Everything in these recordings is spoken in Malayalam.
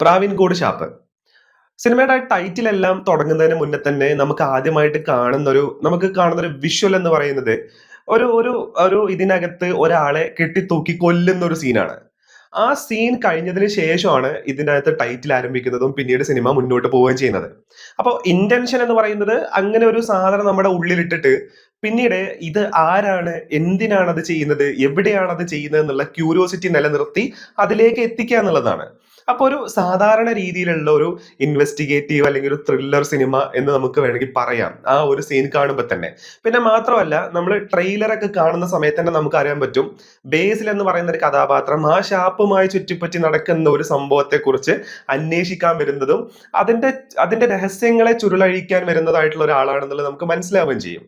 പ്രാവിൻകോട് ഷാപ്പ് സിനിമയുടെ ടൈറ്റിൽ എല്ലാം തുടങ്ങുന്നതിന് മുന്നേ തന്നെ നമുക്ക് ആദ്യമായിട്ട് കാണുന്ന ഒരു നമുക്ക് കാണുന്ന ഒരു വിഷ്വൽ എന്ന് പറയുന്നത് ഒരു ഒരു ഒരു ഇതിനകത്ത് ഒരാളെ കെട്ടിത്തൂക്കി കൊല്ലുന്ന ഒരു സീനാണ് ആ സീൻ കഴിഞ്ഞതിന് ശേഷമാണ് ഇതിനകത്ത് ടൈറ്റിൽ ആരംഭിക്കുന്നതും പിന്നീട് സിനിമ മുന്നോട്ട് പോവുകയും ചെയ്യുന്നത്. അപ്പോൾ ഇന്റൻഷൻ എന്ന് പറയുന്നത് അങ്ങനെ ഒരു സാധനം നമ്മുടെ ഉള്ളിലിട്ടിട്ട് പിന്നീട് ഇത് ആരാണ് എന്തിനാണ് അത് ചെയ്യുന്നത് എവിടെയാണ് അത് ചെയ്യുന്നത് എന്നുള്ള ക്യൂരിയോസിറ്റി നിലനിർത്തി അതിലേക്ക് എത്തിക്കുക എന്നുള്ളതാണ്. അപ്പൊ ഒരു സാധാരണ രീതിയിലുള്ള ഒരു ഇൻവെസ്റ്റിഗേറ്റീവ് അല്ലെങ്കിൽ ഒരു ത്രില്ലർ സിനിമ എന്ന് നമുക്ക് വേണമെങ്കിൽ പറയാം. ആ ഒരു സീൻ കാണുമ്പോൾ തന്നെ. പിന്നെ മാത്രമല്ല നമ്മൾ ട്രെയിലറൊക്കെ കാണുന്ന സമയത്ത് തന്നെ നമുക്ക് അറിയാൻ പറ്റും. ബേസിൽ എന്ന് പറയുന്ന ഒരു കഥാപാത്രം ആ ഷാപ്പുമായി ചുറ്റിപ്പറ്റി നടക്കുന്ന ഒരു സംഭവത്തെ കുറിച്ച് അന്വേഷിക്കാൻ വരുന്നതും അതിന്റെ അതിന്റെ രഹസ്യങ്ങളെ ചുരുളഴിക്കാൻ വരുന്നതായിട്ടുള്ള ഒരാളാണെന്നുള്ളത് നമുക്ക് മനസ്സിലാവുകയും ചെയ്യും.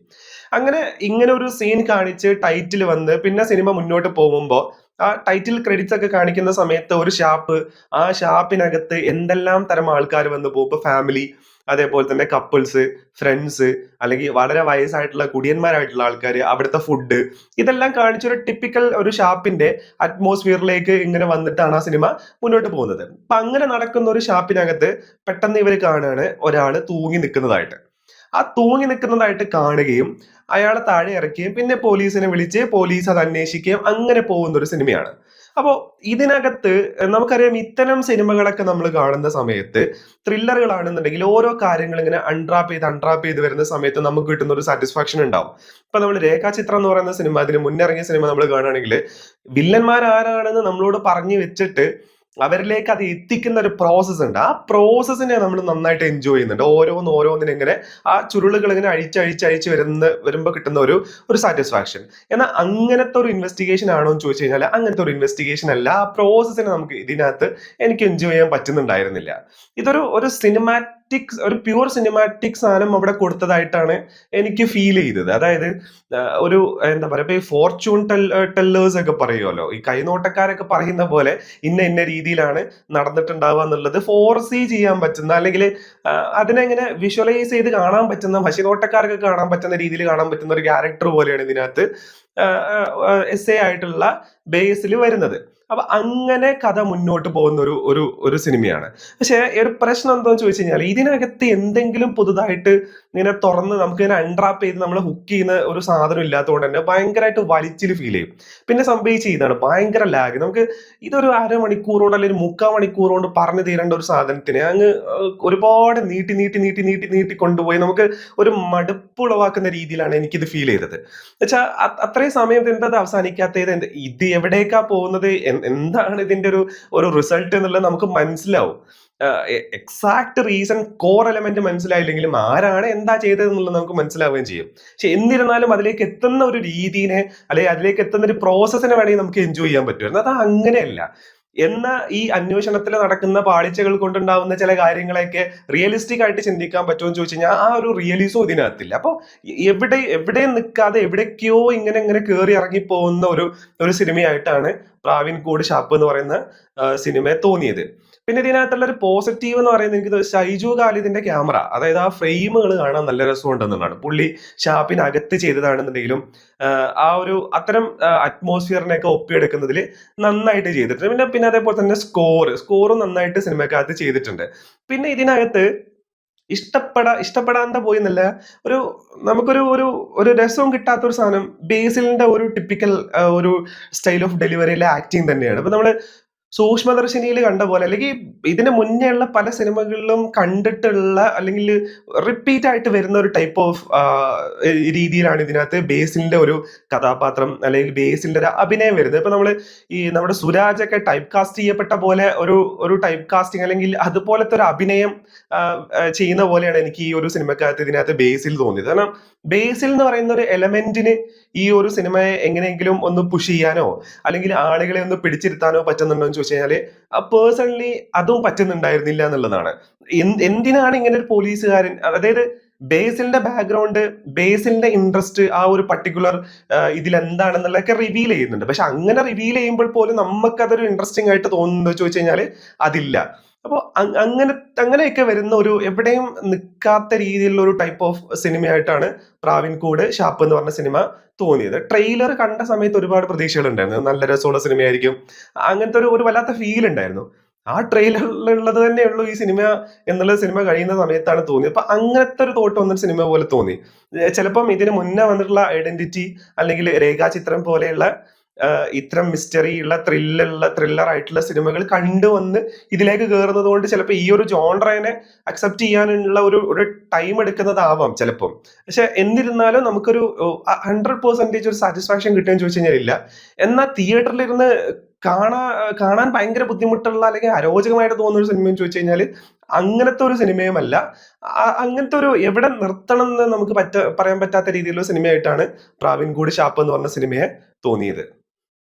അങ്ങനെ ഇങ്ങനെ ഒരു സീൻ കാണിച്ച് ടൈറ്റിൽ വന്ന് പിന്നെ സിനിമ മുന്നോട്ട് പോകുമ്പോൾ ആ ടൈറ്റിൽ ക്രെഡിറ്റ്സ് ഒക്കെ കാണിക്കുന്ന സമയത്ത് ഒരു ഷാപ്പ് ആ ഷാപ്പിനകത്ത് എന്തെല്ലാം തരം ആൾക്കാർ വന്ന് പോകും? ഇപ്പൊ ഫാമിലി അതേപോലെ തന്നെ കപ്പിൾസ് ഫ്രണ്ട്സ് അല്ലെങ്കിൽ വളരെ വയസ്സായിട്ടുള്ള കുടിയന്മാരായിട്ടുള്ള ആൾക്കാർ അവിടുത്തെ ഫുഡ് ഇതെല്ലാം കാണിച്ചൊരു ടിപ്പിക്കൽ ഒരു ഷാപ്പിന്റെ അറ്റ്മോസ്ഫിയറിലേക്ക് ഇങ്ങനെ വന്നിട്ടാണ് ആ സിനിമ മുന്നോട്ട് പോകുന്നത്. അപ്പൊ അങ്ങനെ നടക്കുന്ന ഒരു ഷാപ്പിനകത്ത് പെട്ടെന്ന് ഇവർ കാണുകയാണ് ഒരാൾ തൂങ്ങി നിൽക്കുന്നതായിട്ട്. ആ തൂങ്ങി നിൽക്കുന്നതായിട്ട് കാണുകയും അയാളെ താഴെ ഇറക്കുകയും പിന്നെ പോലീസിനെ വിളിച്ച് പോലീസ് അത് അന്വേഷിക്കുകയും അങ്ങനെ പോകുന്ന ഒരു സിനിമയാണ്. അപ്പോൾ ഇതിനകത്ത് നമുക്കറിയാം ഇത്തരം സിനിമകളൊക്കെ നമ്മൾ കാണുന്ന സമയത്ത് ത്രില്ലറുകളാണെന്നുണ്ടെങ്കിൽ ഓരോ കാര്യങ്ങൾ ഇങ്ങനെ അൺട്രാപ്പ് ചെയ്ത് അൺട്രാപ്പ് ചെയ്ത് വരുന്ന സമയത്ത് നമുക്ക് കിട്ടുന്ന ഒരു സാറ്റിസ്ഫാക്ഷൻ ഉണ്ടാവും. ഇപ്പൊ നമ്മൾ രേഖാചിത്രം എന്ന് പറയുന്ന സിനിമ അതിന് മുന്നിറങ്ങിയ സിനിമ നമ്മൾ കാണുകയാണെങ്കിൽ വില്ലന്മാരാരാണെന്ന് നമ്മളോട് പറഞ്ഞു വെച്ചിട്ട് അവരിലേക്ക് അത് എത്തിക്കുന്ന ഒരു പ്രോസസ്സ് ഉണ്ട്. ആ പ്രോസസ്സിനെ നമ്മൾ നന്നായിട്ട് എൻജോയ് ചെയ്യുന്നുണ്ട്. ഓരോന്ന് ഓരോന്നിനെ ഇങ്ങനെ ആ ചുരുളുകൾ ഇങ്ങനെ അഴിച്ചഴിച്ചഴിച്ച് അഴിച്ച് വരുന്ന വരുമ്പോൾ കിട്ടുന്ന ഒരു ഒരു സാറ്റിസ്ഫാക്ഷൻ എന്നാൽ അങ്ങനത്തെ ഒരു ഇൻവെസ്റ്റിഗേഷൻ ആണോ എന്ന് ചോദിച്ചു കഴിഞ്ഞാൽ അങ്ങനത്തെ ഒരു ഇൻവെസ്റ്റിഗേഷൻ അല്ല. ആ പ്രോസസ്സിനെ നമുക്ക് ഇതിനകത്ത് എനിക്ക് എൻജോയ് ചെയ്യാൻ പറ്റുന്നുണ്ടായിരുന്നില്ല. ഇതൊരു ഒരു സിനിമാറ്റിക് ഒരു പ്യുവർ സിനിമാറ്റിക് സാധനം അവിടെ കൊടുത്തതായിട്ടാണ് എനിക്ക് ഫീൽ ചെയ്തത്. അതായത് ഒരു എന്താ പറയുക ഈ ഫോർച്യൂൺ ടെല്ലേഴ്സ് ഒക്കെ പറയുമല്ലോ ഈ കൈനോട്ടക്കാരൊക്കെ പറയുന്ന പോലെ ഇന്ന ഇന്ന രീതിയിലാണ് നടന്നിട്ടുണ്ടാവുക എന്നുള്ളത് ഫോർസി ചെയ്യാൻ പറ്റുന്ന അല്ലെങ്കിൽ അതിനെങ്ങനെ വിഷ്വലൈസ് ചെയ്ത് കാണാൻ പറ്റുന്ന വശിനോട്ടക്കാർക്ക് കാണാൻ പറ്റുന്ന രീതിയിൽ കാണാൻ പറ്റുന്ന ഒരു ക്യാരക്ടർ പോലെയാണ് ഇതിനകത്ത് എസ് എ ആയിട്ടുള്ള ബേസിൽ വരുന്നത്. അപ്പൊ അങ്ങനെ കഥ മുന്നോട്ട് പോകുന്ന ഒരു ഒരു ഒരു സിനിമയാണ്. പക്ഷെ ഒരു പ്രശ്നം എന്താണെന്ന് ചോദിച്ചു കഴിഞ്ഞാൽ ഇതിനകത്ത് എന്തെങ്കിലും പുതുതായിട്ട് ഇങ്ങനെ തുറന്ന് നമുക്ക് ഇങ്ങനെ അൺട്രാപ്പ് ചെയ്ത് നമ്മളെ ഹുക്ക് ചെയ്യുന്ന ഒരു സാധനം ഇല്ലാത്തതുകൊണ്ട് തന്നെ ഭയങ്കരമായിട്ട് വലിച്ചിൽ ഫീൽ ചെയ്യും. പിന്നെ സംഭവിച്ച ഇതാണ് ഭയങ്കര ലാഗ് നമുക്ക് ഇതൊരു അരമണിക്കൂറോട് അല്ലെങ്കിൽ മുക്കാൽ മണിക്കൂർ കൊണ്ട് പറഞ്ഞു തീരേണ്ട ഒരു സാധനത്തിന് അങ്ങ് ഒരുപാട് നീട്ടി നീട്ടി നീട്ടി നീട്ടി നീട്ടി കൊണ്ടുപോയി നമുക്ക് ഒരു മടുപ്പ് ഉളവാക്കുന്ന രീതിയിലാണ് എനിക്കിത് ഫീൽ ചെയ്തത്. വെച്ചാൽ അത്രയും സമയം എന്താ അവസാനിക്കാത്തത്? ഇത് എവിടേക്കാ പോകുന്നത്? എന്താണ് ഇതിന്റെ ഒരു ഒരു റിസൾട്ട് എന്നുള്ളത് നമുക്ക് മനസ്സിലാവും. എക്സാക്ട് റീസൺ കോർ എലമെന്റ് മനസ്സിലായില്ലെങ്കിലും ആരാണ് എന്താ ചെയ്തത് എന്നുള്ളത് നമുക്ക് മനസ്സിലാവുകയും ചെയ്യും. പക്ഷെ എന്നിരുന്നാലും അതിലേക്ക് എത്തുന്ന ഒരു രീതിനെ അല്ലെങ്കിൽ അതിലേക്ക് എത്തുന്ന ഒരു പ്രോസസ്സിനെ വേണമെങ്കിൽ നമുക്ക് എൻജോയ് ചെയ്യാൻ പറ്റുമായിരുന്നു. അത് അങ്ങനെയല്ല. എന്ന ഈ അന്വേഷണത്തിൽ നടക്കുന്ന പാളിച്ചകൾ കൊണ്ടുണ്ടാവുന്ന ചില കാര്യങ്ങളെയൊക്കെ റിയലിസ്റ്റിക് ആയിട്ട് ചിന്തിക്കാൻ പറ്റുമോ എന്ന് ചോദിച്ചു കഴിഞ്ഞാൽ ആ ഒരു റിയലിസും ഇതിനകത്തില്ല. അപ്പോൾ എവിടെ എവിടെ നിൽക്കാതെ എവിടേക്കോ ഇങ്ങനെ ഇങ്ങനെ കയറി ഇറങ്ങി പോകുന്ന ഒരു ഒരു സിനിമയായിട്ടാണ് പ്രാവിൻകോട് ഷാപ്പ് എന്ന് പറയുന്ന സിനിമയെ തോന്നിയത്. പിന്നെ ഇതിനകത്തുള്ള ഒരു പോസിറ്റീവ് എന്ന് പറയുന്നത് എനിക്ക് ഷൈജു ഖാലിദിന്റെ ക്യാമറ അതായത് ആ ഫ്രെയിമുകൾ കാണാൻ നല്ല രസമുണ്ടെന്നുള്ളതാണ്. പുള്ളി ഷാപ്പിനകത്ത് ചെയ്തതാണെന്നുണ്ടെങ്കിലും ആ ഒരു അത്തരം അറ്റ്മോസ്ഫിയറിനെയൊക്കെ ഒപ്പിയെടുക്കുന്നതിൽ നന്നായിട്ട് ചെയ്തിട്ടുണ്ട്. പിന്നെ പിന്നെ അതേപോലെ തന്നെ സ്കോർ സ്കോറും നന്നായിട്ട് സിനിമക്കകത്ത് ചെയ്തിട്ടുണ്ട്. പിന്നെ ഇതിനകത്ത് ഇഷ്ടപ്പെടാ ഇഷ്ടപ്പെടാതെ പോയി എന്നല്ല ഒരു നമുക്കൊരു ഒരു ഒരു രസവും കിട്ടാത്ത ഒരു സാധനം ബേസിലിന്റെ ഒരു ടിപ്പിക്കൽ ഒരു സ്റ്റൈൽ ഓഫ് ഡെലിവറിയിലെ ആക്ടിങ് തന്നെയാണ്. അപ്പൊ നമ്മൾ സൂക്ഷ്മദർശിനിയിൽ കണ്ട പോലെ അല്ലെങ്കിൽ ഇതിന് മുന്നേ ഉള്ള പല സിനിമകളിലും കണ്ടിട്ടുള്ള അല്ലെങ്കിൽ റിപ്പീറ്റ് ആയിട്ട് വരുന്ന ഒരു ടൈപ്പ് ഓഫ് രീതിയിലാണ് ഇതിനകത്ത് ബേസിലിന്റെ ഒരു കഥാപാത്രം അല്ലെങ്കിൽ ബേസിലിന്റെ ഒരു അഭിനയം വരുന്നത്. ഇപ്പൊ നമ്മൾ ഈ നമ്മുടെ സുരാജ് ഒക്കെ ടൈപ്പ് കാസ്റ്റ് ചെയ്യപ്പെട്ട പോലെ ഒരു ഒരു ടൈപ്പ് കാസ്റ്റിംഗ് അല്ലെങ്കിൽ അതുപോലത്തെ ഒരു അഭിനയം ചെയ്യുന്ന പോലെയാണ് എനിക്ക് ഈ ഒരു സിനിമക്കകത്ത് ഇതിനകത്ത് ബേസിൽ തോന്നിയത്. കാരണം ബേസിൽ എന്ന് പറയുന്ന ഒരു എലമെന്റിന് ഈ ഒരു സിനിമയെ എങ്ങനെയെങ്കിലും ഒന്ന് പുഷ് ചെയ്യാനോ അല്ലെങ്കിൽ ആളുകളെ ഒന്ന് പിടിച്ചിരുത്താനോ പറ്റുന്നുണ്ടോ ചോദിച്ചു കഴിഞ്ഞാൽ പേഴ്സണലി അതും പറ്റുന്നുണ്ടായിരുന്നില്ല എന്നുള്ളതാണ്. എന്തിനാണ് ഇങ്ങനെ ഒരു പോലീസുകാരൻ അതായത് ബേസിലിന്റെ ബാക്ക്ഗ്രൗണ്ട് ബേസിലിന്റെ ഇൻട്രസ്റ്റ് ആ ഒരു പർട്ടിക്കുലർ ഇതിൽ എന്താണെന്നുള്ളതൊക്കെ റിവീൽ ചെയ്യുന്നുണ്ട്. പക്ഷെ അങ്ങനെ റിവീൽ ചെയ്യുമ്പോൾ പോലും നമുക്കതൊരു ഇൻട്രസ്റ്റിംഗ് ആയിട്ട് തോന്നുന്നു ചോദിച്ചു കഴിഞ്ഞാൽ അതില്ല. അപ്പോൾ അങ്ങനെ അങ്ങനെയൊക്കെ വരുന്ന ഒരു എവിടെയും നിൽക്കാത്ത രീതിയിലുള്ള ഒരു ടൈപ്പ് ഓഫ് സിനിമയായിട്ടാണ് പ്രാവിൻകൂട് ഷാപ്പ് എന്ന് പറഞ്ഞ സിനിമ തോന്നിയത് ട്രെയിലർ കണ്ട സമയത്ത് ഒരുപാട് പ്രതീക്ഷകൾ ഉണ്ടായിരുന്നു നല്ല രസമുള്ള സിനിമയായിരിക്കും അങ്ങനത്തെ ഒരു ഒരു വല്ലാത്ത ഫീൽ ഉണ്ടായിരുന്നു ആ ട്രെയിലറിലുള്ളത് തന്നെയുള്ളൂ ഈ സിനിമ എന്നുള്ള സിനിമ കഴിയുന്ന സമയത്താണ് തോന്നിയത്. അപ്പൊ അങ്ങനത്തെ ഒരു തോട്ട് വന്നൊരു സിനിമ പോലെ തോന്നി. ചിലപ്പം ഇതിന് മുന്നേ വന്നിട്ടുള്ള ഐഡന്റിറ്റി അല്ലെങ്കിൽ രേഖാചിത്രം പോലെയുള്ള ഇത്തരം മിസ്റ്ററി ഉള്ള ത്രില്ലുള്ള ത്രില്ലർ ആയിട്ടുള്ള സിനിമകൾ കണ്ടുവന്ന് ഇതിലേക്ക് കയറുന്നത് കൊണ്ട് ചിലപ്പോൾ ഈ ഒരു ജോൺറേനെ അക്സെപ്റ്റ് ചെയ്യാനുള്ള ഒരു ഒരു ടൈം എടുക്കുന്നതാവാം ചിലപ്പം. പക്ഷെ എന്നിരുന്നാലും നമുക്കൊരു ഹൺഡ്രഡ് 100% ഒരു സാറ്റിസ്ഫാക്ഷൻ കിട്ടുമെന്ന് ചോദിച്ചു കഴിഞ്ഞാൽ ഇല്ല. എന്നാൽ തിയേറ്ററിലിരുന്ന് കാണാ കാണാൻ ഭയങ്കര ബുദ്ധിമുട്ടുള്ള അല്ലെങ്കിൽ അരോചകമായിട്ട് തോന്നുന്ന ഒരു സിനിമയെന്ന് ചോദിച്ചു കഴിഞ്ഞാൽ അങ്ങനത്തെ ഒരു സിനിമയുമല്ല. അങ്ങനത്തെ ഒരു എവിടെ നിർത്തണം എന്ന് നമുക്ക് പറ്റ പറയാൻ പറ്റാത്ത രീതിയിലുള്ള സിനിമയായിട്ടാണ് പ്രാവിൻകൂട് ഷാപ്പ് എന്ന് പറഞ്ഞ സിനിമയെ തോന്നിയത്.